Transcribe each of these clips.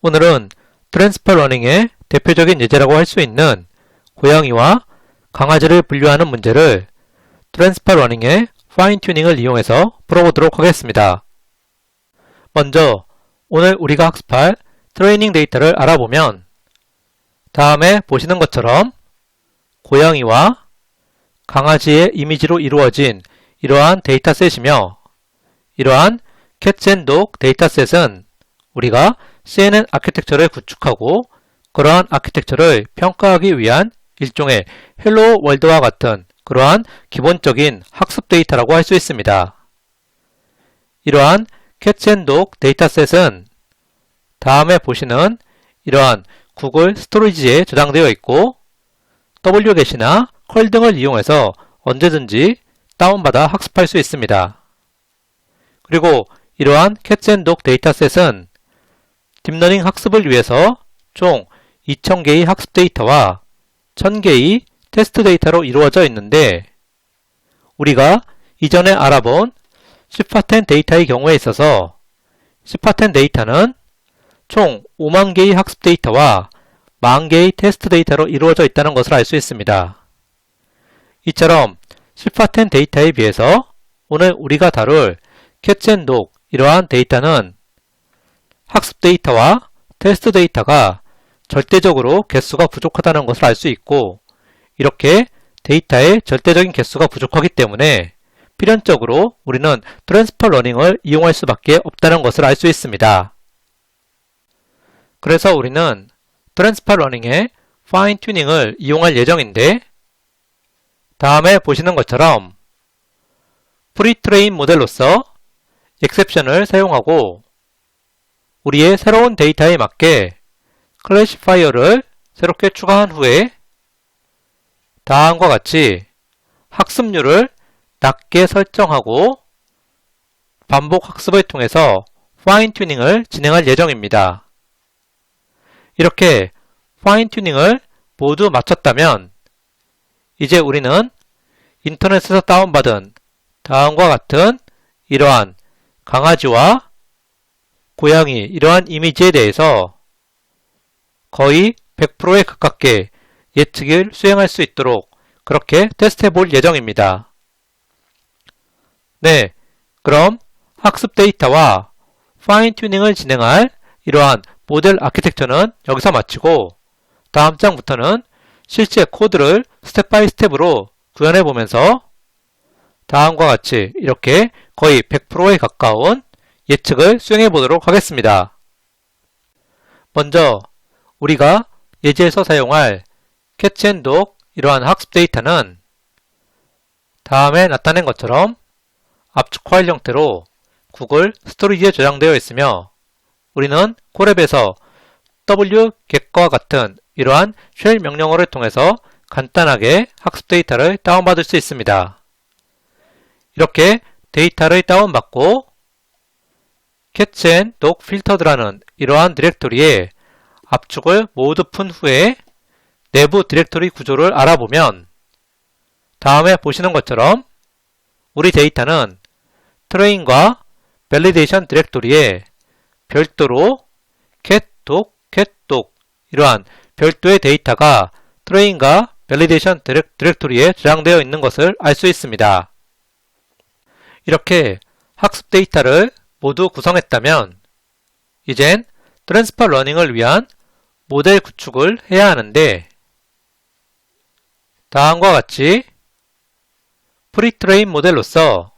오늘은 트랜스퍼 러닝의 대표적인 예제라고 할 수 있는 고양이와 강아지를 분류하는 문제를 트랜스퍼 러닝의 파인 튜닝을 이용해서 풀어보도록 하겠습니다. 먼저 오늘 우리가 학습할 트레이닝 데이터를 알아보면 다음에 보시는 것처럼 고양이와 강아지의 이미지로 이루어진 이러한 데이터셋이며 이러한 캣앤독 데이터셋은 우리가 CNN 아키텍처를 구축하고 그러한 아키텍처를 평가하기 위한 일종의 헬로 월드와 같은 그러한 기본적인 학습 데이터라고 할 수 있습니다. 이러한 캣앤독 데이터셋은 다음에 보시는 이러한 구글 스토리지에 저장되어 있고 wget이나 컬 등을 이용해서 언제든지 다운받아 학습할 수 있습니다. 그리고 이러한 캣앤독 데이터셋은 딥러닝 학습을 위해서 총 2000개의 학습 데이터와 1000개의 테스트 데이터로 이루어져 있는데 우리가 이전에 알아본 시파텐 데이터의 경우에 있어서 시파텐 데이터는 총 5만 개의 학습 데이터와 만 개의 테스트 데이터로 이루어져 있다는 것을 알 수 있습니다. 이처럼 시파텐 데이터에 비해서 오늘 우리가 다룰 캣앤독 이러한 데이터는 학습 데이터와 테스트 데이터가 절대적으로 개수가 부족하다는 것을 알 수 있고 이렇게 데이터의 절대적인 개수가 부족하기 때문에 필연적으로 우리는 트랜스퍼 러닝을 이용할 수밖에 없다는 것을 알 수 있습니다. 그래서 우리는 트랜스퍼 러닝의 파인 튜닝을 이용할 예정인데 다음에 보시는 것처럼 프리트레인 모델로서 엑셉션을 사용하고 우리의 새로운 데이터에 맞게 클래시파이어를 새롭게 추가한 후에 다음과 같이 학습률을 낮게 설정하고 반복 학습을 통해서 파인 튜닝을 진행할 예정입니다. 이렇게 파인 튜닝을 모두 마쳤다면 이제 우리는 인터넷에서 다운받은 다음과 같은 이러한 강아지와 고양이 이러한 이미지에 대해서 거의 100%에 가깝게 예측을 수행할 수 있도록 그렇게 테스트해 볼 예정입니다. 네, 그럼 학습 데이터와 파인 튜닝을 진행할 이러한 모델 아키텍처는 여기서 마치고 다음 장부터는 실제 코드를 스텝 바이 스텝으로 구현해 보면서 다음과 같이 이렇게 거의 100%에 가까운 예측을 수행해 보도록 하겠습니다. 먼저 우리가 예제에서 사용할 캐치앤독 이러한 학습 데이터는 다음에 나타낸 것처럼 압축 파일 형태로 구글 스토리지에 저장되어 있으며 우리는 콜앱에서 wget과 같은 이러한 쉘 명령어를 통해서 간단하게 학습 데이터를 다운받을 수 있습니다. 이렇게 데이터를 다운받고 catch dog filtered라는 이러한 디렉토리에 압축을 모두 푼 후에 내부 디렉토리 구조를 알아보면 다음에 보시는 것처럼 우리 데이터는 트레인과 밸리데이션 디렉토리에 별도로 cat, dog 이러한 별도의 데이터가 트레인과 밸리데이션 디렉토리에 저장되어 있는 것을 알 수 있습니다. 이렇게 학습 데이터를 모두 구성했다면 이젠 트랜스퍼 러닝을 위한 모델 구축을 해야 하는데 다음과 같이 프리트레인 모델로서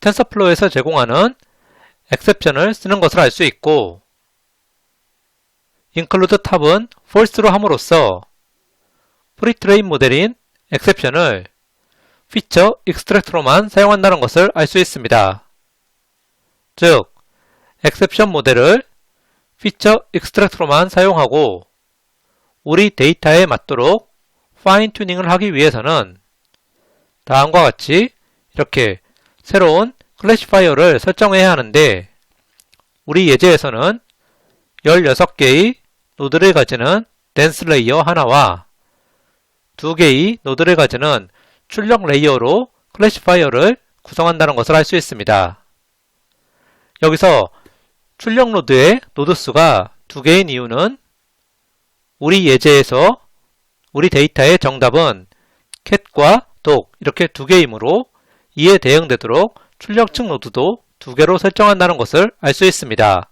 텐서플로우에서 제공하는 엑셉션을 쓰는 것을 알 수 있고 include 탑은 false로 함으로써 프리트레인 모델인 엑셉션을 피처 익스트랙트로만 사용한다는 것을 알 수 있습니다. 즉, 엑셉션 모델을 피처 익스트랙트로만 사용하고 우리 데이터에 맞도록 파인 튜닝을 하기 위해서는 다음과 같이 이렇게 새로운 클래시파이어를 설정해야 하는데 우리 예제에서는 16개의 노드를 가지는 댄스 레이어 하나와 2개의 노드를 가지는 출력 레이어로 클래시파이어를 구성한다는 것을 알 수 있습니다. 여기서 출력 노드의 노드 수가 두 개인 이유는 우리 예제에서 우리 데이터의 정답은 cat과 dog 이렇게 두 개이므로 이에 대응되도록 출력층 노드도 두 개로 설정한다는 것을 알 수 있습니다.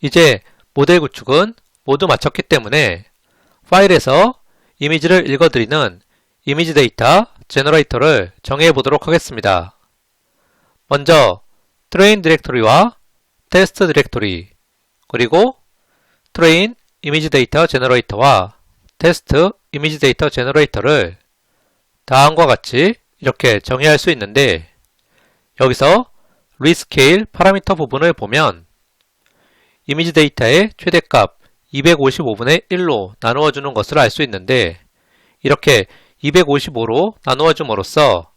이제 모델 구축은 모두 마쳤기 때문에 파일에서 이미지를 읽어드리는 이미지 데이터 제너레이터를 정의해 보도록 하겠습니다. 먼저 트레인 디렉토리와 테스트 디렉토리 그리고 트레인 이미지 데이터 제너레이터와 테스트 이미지 데이터 제너레이터를 다음과 같이 이렇게 정의할 수 있는데 여기서 리스케일 파라미터 부분을 보면 이미지 데이터의 최대값 255분의 1로 나누어 주는 것을 알 수 있는데 이렇게 255로 나누어 줌으로써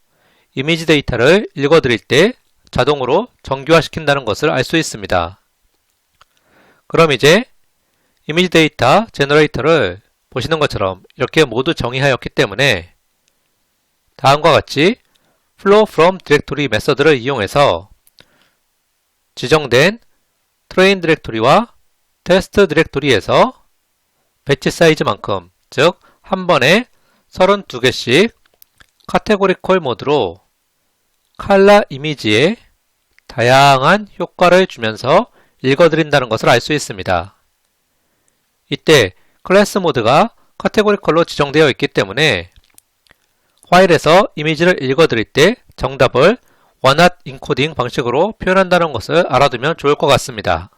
이미지 데이터를 읽어 드릴 때 자동으로 정규화 시킨다는 것을 알 수 있습니다. 그럼 이제 이미지 데이터 제너레이터를 보시는 것처럼 이렇게 모두 정의하였기 때문에 다음과 같이 flow from directory 메서드를 이용해서 지정된 train 디렉토리와 테스트 디렉토리에서 배치 사이즈만큼 즉 한 번에 32개씩 카테고리컬 모드로 칼라 이미지에 다양한 효과를 주면서 읽어드린다는 것을 알 수 있습니다. 이때 클래스 모드가 카테고리컬로 지정되어 있기 때문에 파일에서 이미지를 읽어드릴 때 정답을 원핫 인코딩 방식으로 표현한다는 것을 알아두면 좋을 것 같습니다.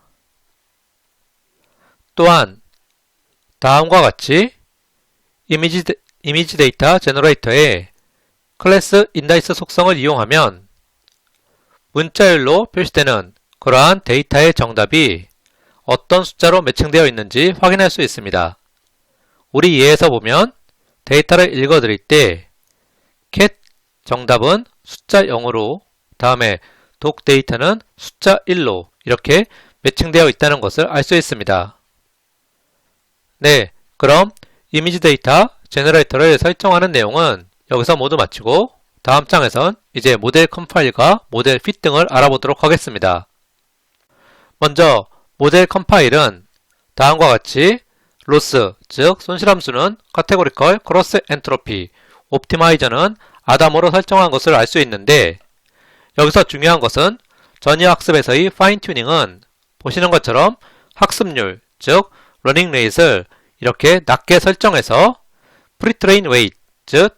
또한 다음과 같이 이미지, 데, 이미지 데이터 제너레이터의 클래스 인다이스 속성을 이용하면 문자열로 표시되는 그러한 데이터의 정답이 어떤 숫자로 매칭되어 있는지 확인할 수 있습니다. 우리 예에서 보면 데이터를 읽어드릴 때 cat 정답은 숫자 0으로 다음에 독 데이터는 숫자 1로 이렇게 매칭되어 있다는 것을 알 수 있습니다. 네, 그럼 이미지 데이터 제너레이터를 설정하는 내용은 여기서 모두 마치고 다음 장에선 이제 모델 컴파일과 모델 핏 등을 알아보도록 하겠습니다. 먼저 모델 컴파일은 다음과 같이 로스, 즉 손실함수는 카테고리컬 크로스 엔트로피, 옵티마이저는 아담으로 설정한 것을 알 수 있는데 여기서 중요한 것은 전위 학습에서의 파인 튜닝은 보시는 것처럼 학습률, 즉 러닝 레이트를 이렇게 낮게 설정해서 프리트레인 웨이트, 즉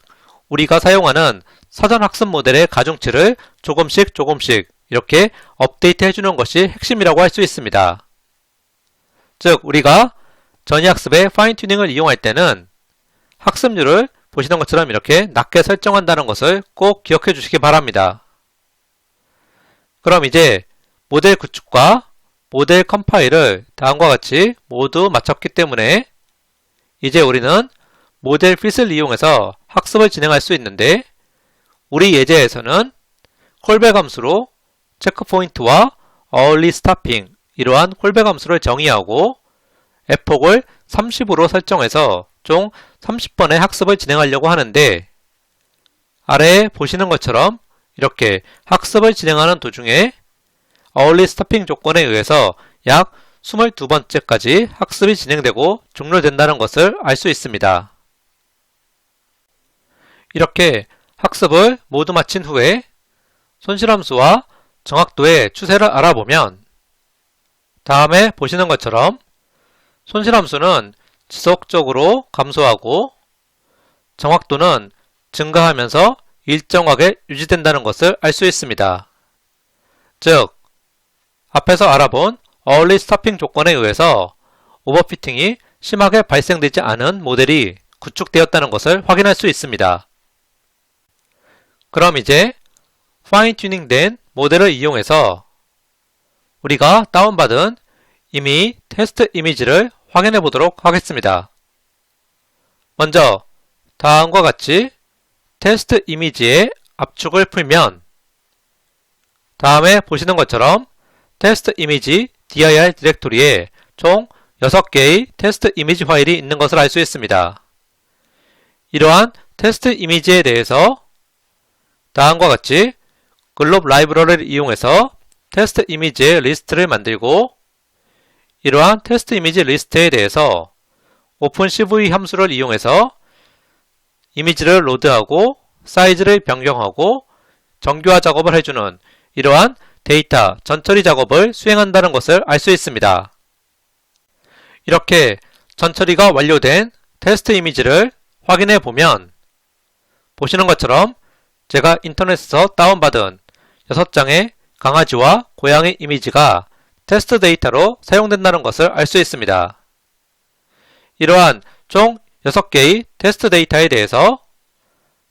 우리가 사용하는 사전 학습 모델의 가중치를 조금씩 조금씩 이렇게 업데이트 해주는 것이 핵심이라고 할 수 있습니다. 즉 우리가 전이학습의 파인 튜닝을 이용할 때는 학습률을 보시는 것처럼 이렇게 낮게 설정한다는 것을 꼭 기억해 주시기 바랍니다. 그럼 이제 모델 구축과 모델 컴파일을 다음과 같이 모두 마쳤기 때문에 이제 우리는 모델 핏을 이용해서 학습을 진행할 수 있는데 우리 예제에서는 콜백 함수로 체크 포인트와 early stopping 이러한 콜백 함수를 정의하고 f폭을 30으로 설정해서 총 30번의 학습을 진행하려고 하는데 아래에 보시는 것처럼 이렇게 학습을 진행하는 도중에 early stopping 조건에 의해서 약 22번째까지 학습이 진행되고 종료된다는 것을 알 수 있습니다. 이렇게 학습을 모두 마친 후에 손실함수와 정확도의 추세를 알아보면 다음에 보시는 것처럼 손실함수는 지속적으로 감소하고 정확도는 증가하면서 일정하게 유지된다는 것을 알 수 있습니다. 즉, 앞에서 알아본 early stopping 조건에 의해서 오버피팅이 심하게 발생되지 않은 모델이 구축되었다는 것을 확인할 수 있습니다. 그럼 이제 파인 튜닝 된 모델을 이용해서 우리가 다운받은 이미 테스트 이미지를 확인해 보도록 하겠습니다. 먼저 다음과 같이 테스트 이미지의 압축을 풀면 다음에 보시는 것처럼 테스트 이미지 dir 디렉토리에 총 6개의 테스트 이미지 파일이 있는 것을 알 수 있습니다. 이러한 테스트 이미지에 대해서 다음과 같이 글롭 라이브러리를 이용해서 테스트 이미지의 리스트를 만들고 이러한 테스트 이미지 리스트에 대해서 오픈CV 함수를 이용해서 이미지를 로드하고 사이즈를 변경하고 정교화 작업을 해주는 이러한 데이터 전처리 작업을 수행한다는 것을 알 수 있습니다. 이렇게 전처리가 완료된 테스트 이미지를 확인해 보면 보시는 것처럼 제가 인터넷에서 다운받은 6장의 강아지와 고양이 이미지가 테스트 데이터로 사용된다는 것을 알 수 있습니다. 이러한 총 6개의 테스트 데이터에 대해서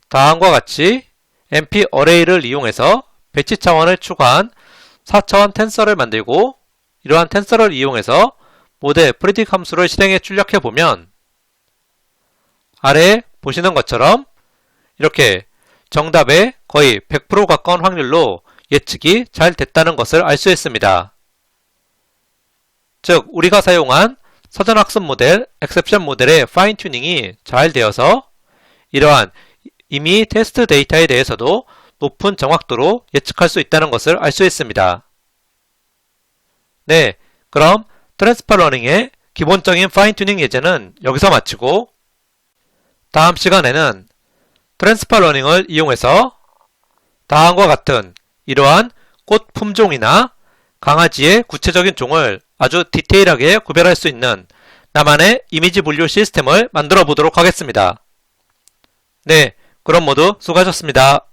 다음과 같이 MP 어레이를 이용해서 배치 차원을 추가한 4차원 텐서를 만들고 이러한 텐서를 이용해서 모델 프리딕 함수를 실행해 출력해 보면 아래에 보시는 것처럼 이렇게 정답에 거의 100% 가까운 확률로 예측이 잘 됐다는 것을 알 수 있습니다. 즉, 우리가 사용한 사전학습 모델, 엑셉션 모델의 파인 튜닝이 잘 되어서 이러한 이미 테스트 데이터에 대해서도 높은 정확도로 예측할 수 있다는 것을 알 수 있습니다. 네, 그럼 트랜스퍼 러닝의 기본적인 파인 튜닝 예제는 여기서 마치고 다음 시간에는 트랜스퍼 러닝을 이용해서 다음과 같은 이러한 꽃 품종이나 강아지의 구체적인 종을 아주 디테일하게 구별할 수 있는 나만의 이미지 분류 시스템을 만들어 보도록 하겠습니다. 네, 그럼 모두 수고하셨습니다.